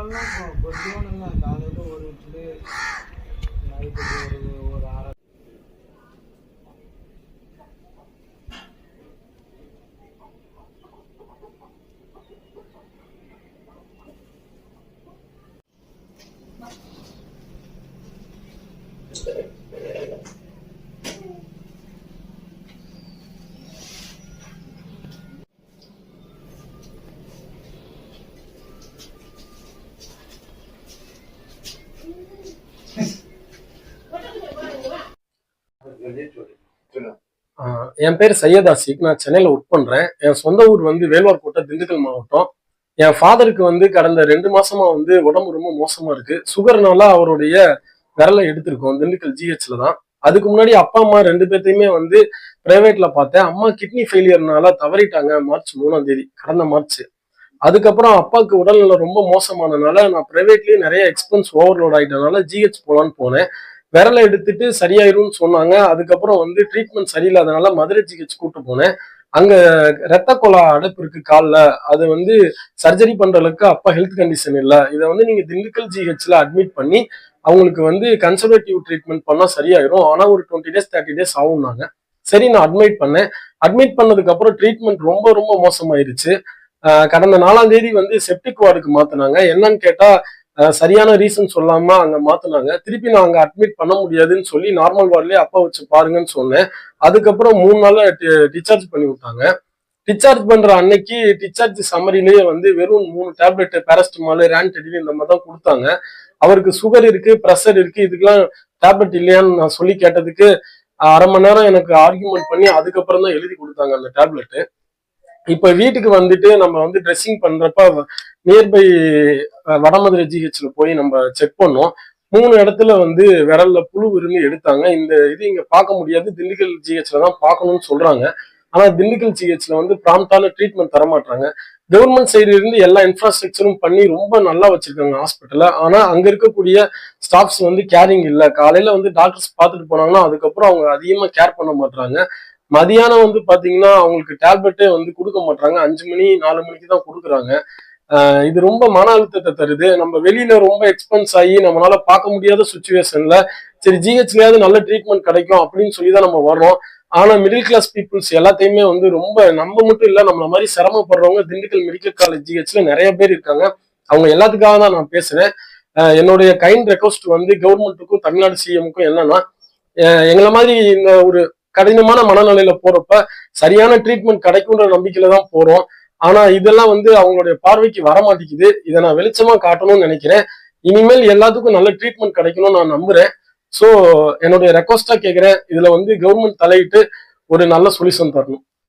வரலாம் கொ- காலையில் ஒரு இட்லி நைட்டுக்கு ஒரு ஒரு அரை என் பேர் சையத் ஆசிக் நான் சென்னையில் ஒர்க் பண்றேன். என் சொந்த ஊர் வந்து வேல்வார் கோட்டை திண்டுக்கல் மாவட்டம். என் ஃபாதருக்கு வந்து கடந்த ரெண்டு மாசமா வந்து உடம்பு ரொம்ப மோசமா இருக்கு. சுகர்னால அவருடைய விரலை எடுத்திருக்கோம். திண்டுக்கல் ஜிஹெச்ல தான். அதுக்கு முன்னாடி அப்பா அம்மா ரெண்டு பேர்த்தையுமே வந்து பிரைவேட்ல பார்த்தேன். அம்மா கிட்னி ஃபெயிலியர்னால தவறிட்டாங்க. மார்ச் மூணாம் தேதி கடந்த மார்ச். அதுக்கப்புறம் அப்பாவுக்கு உடல்நல ரொம்ப மோசமானனால நான் பிரைவேட்லயே நிறைய எக்ஸ்பென்ஸ் ஓவர்லோட் ஆகிட்டனால ஜிஹெச் போகலான்னு போனேன். விரலை எடுத்துட்டு சரியாயிரும்னு சொன்னாங்க. அதுக்கப்புறம் வந்து ட்ரீட்மெண்ட் சரியில்லாதனால மதுரை ஜிஹெச் கூட்டு போனேன். அங்க ரத்த கொலா அடைப்பு இருக்கு காலில். அது வந்து சர்ஜரி பண்ற அளவுக்கு அப்பா ஹெல்த் கண்டிஷன் இல்லை. இதை வந்து நீங்க திண்டுக்கல் ஜிஹெச்ல அட்மிட் பண்ணி அவங்களுக்கு வந்து கன்சர்வேட்டிவ் ட்ரீட்மெண்ட் பண்ணா சரியாயிரும். ஆனா ஒரு டுவெண்ட்டி டேஸ் தேர்ட்டி டேஸ் ஆகும்னாங்க. சரி நான் அட்மிட் பண்ணேன். அட்மிட் பண்ணதுக்கு அப்புறம் ட்ரீட்மெண்ட் ரொம்ப ரொம்ப மோசமாயிருச்சு. கடந்த நாலாம் தேதி வந்து செப்டிக் வார்டுக்கு மாத்தினாங்க. என்னன்னு கேட்டா சரியான ரீசன் சொல்லாம அங்க மாத்தினாங்க. திருப்பி நான் அங்க அட்மிட் பண்ண முடியாதுன்னு சொல்லி நார்மல் வார்ட்லயே அப்பா வச்சு பாருங்கன்னு சொன்னேன். அதுக்கப்புறம் மூணு நாள்ல டிஸ்சார்ஜ் பண்ணி விட்டாங்க. டிஸ்சார்ஜ் பண்ற அன்னைக்கு டிஸ்சார்ஜ் சம்மரிலேயே வந்து வெறும் மூணு டேப்லெட் பேரஸ்டமால் ரேன்டெடின் இந்த மாதிரி தான் கொடுத்தாங்க. அவருக்கு சுகர் இருக்கு ப்ரெஷர் இருக்கு இதுக்கெல்லாம் டேப்லெட் இல்லையான்னு நான் சொல்லி கேட்டதுக்கு அரை மணி நேரம் எனக்கு ஆர்கியூமெண்ட் பண்ணி அதுக்கப்புறம் தான் எழுதி கொடுத்தாங்க அந்த டேப்லெட்டு இப்ப வீட்டுக்கு வந்துட்டு நம்ம வந்து ட்ரெஸ்ஸிங் பண்றப்ப நியர்பை வடமதுரை ஜிஹெச்ல போய் நம்ம செக் பண்ணோம். மூணு இடத்துல வந்து விரல்ல புழு இருந்து எடுத்தாங்க. இந்த இது இங்க பார்க்க முடியாது. திண்டுக்கல் ஜிஹெச்ல தான் பார்க்கணும்னு சொல்றாங்க. ஆனா திண்டுக்கல் ஜிஹெச்ல வந்து ப்ராம்ப்டான ட்ரீட்மெண்ட் தரமாட்டாங்க. கவர்மெண்ட் சைடு இருந்து எல்லா இன்ஃப்ராஸ்ட்ரக்சரும் பண்ணி ரொம்ப நல்லா வச்சிருக்காங்க ஹாஸ்பிட்டல்ல ஆனா அங்க இருக்கக்கூடிய ஸ்டாஃப்ஸ் வந்து கேரிங் இல்லை. காலையில வந்து டாக்டர்ஸ் பார்த்துட்டு போனாங்கன்னா அதுக்கப்புறம் அவங்க அதிகமா கேர் பண்ண மாட்டாங்க மதியானம் வந்து பாத்தீங்கன்னா அவங்களுக்கு டேப்லெட்டே வந்து கொடுக்க மாட்டாங்க அஞ்சு மணி நாலு மணிக்கு தான் கொடுக்குறாங்க. இது ரொம்ப மன அழுத்தத்தை தருது. நம்ம வெளியில ரொம்ப எக்ஸ்பென்ஸ் ஆகி நம்மளால பார்க்க முடியாத சுச்சுவேஷன்ல சரி ஜிஹெச்லயாவது நல்ல ட்ரீட்மெண்ட் கிடைக்கும் அப்படின்னு சொல்லி தான் நம்ம வரோம் ஆனா மிடில் கிளாஸ் பீப்புள்ஸ் எல்லாத்தையுமே வந்து ரொம்ப நம்ம மட்டும் இல்ல நம்மள மாதிரி சிரமப்படுறவங்க திண்டுக்கல் மெடிக்கல் காலேஜ் ஜிஹெச்ல நிறைய பேர் இருக்காங்க. அவங்க எல்லாத்துக்காக தான் நான் பேசுறேன். என்னுடைய கைண்ட் ரெக்வஸ்ட் வந்து கவர்மெண்ட்டுக்கும் தமிழ்நாடு சிஎம்க்கும் என்னன்னா எங்களை மாதிரி இந்த ஒரு கடினமான மனநிலையில போறப்ப சரியான ட்ரீட்மெண்ட் கிடைக்கும்ன்ற நம்பிக்கையில தான் போறோம். ஆனா இதெல்லாம் வந்து அவங்களுடைய பார்வைக்கு வர மாட்டேங்குது இதை நான் வெளிச்சமா காட்டணும்னு நினைக்கிறேன். இனிமேல் எல்லாத்துக்கும் நல்ல ட்ரீட்மெண்ட் கிடைக்கணும்னு நான் நம்புறேன். ஸோ என்னுடைய ரெக்வஸ்டா கேட்கிறேன் இதுல வந்து கவர்மெண்ட் தலையிட்டு ஒரு நல்ல சொல்யூஷன் தரணும்.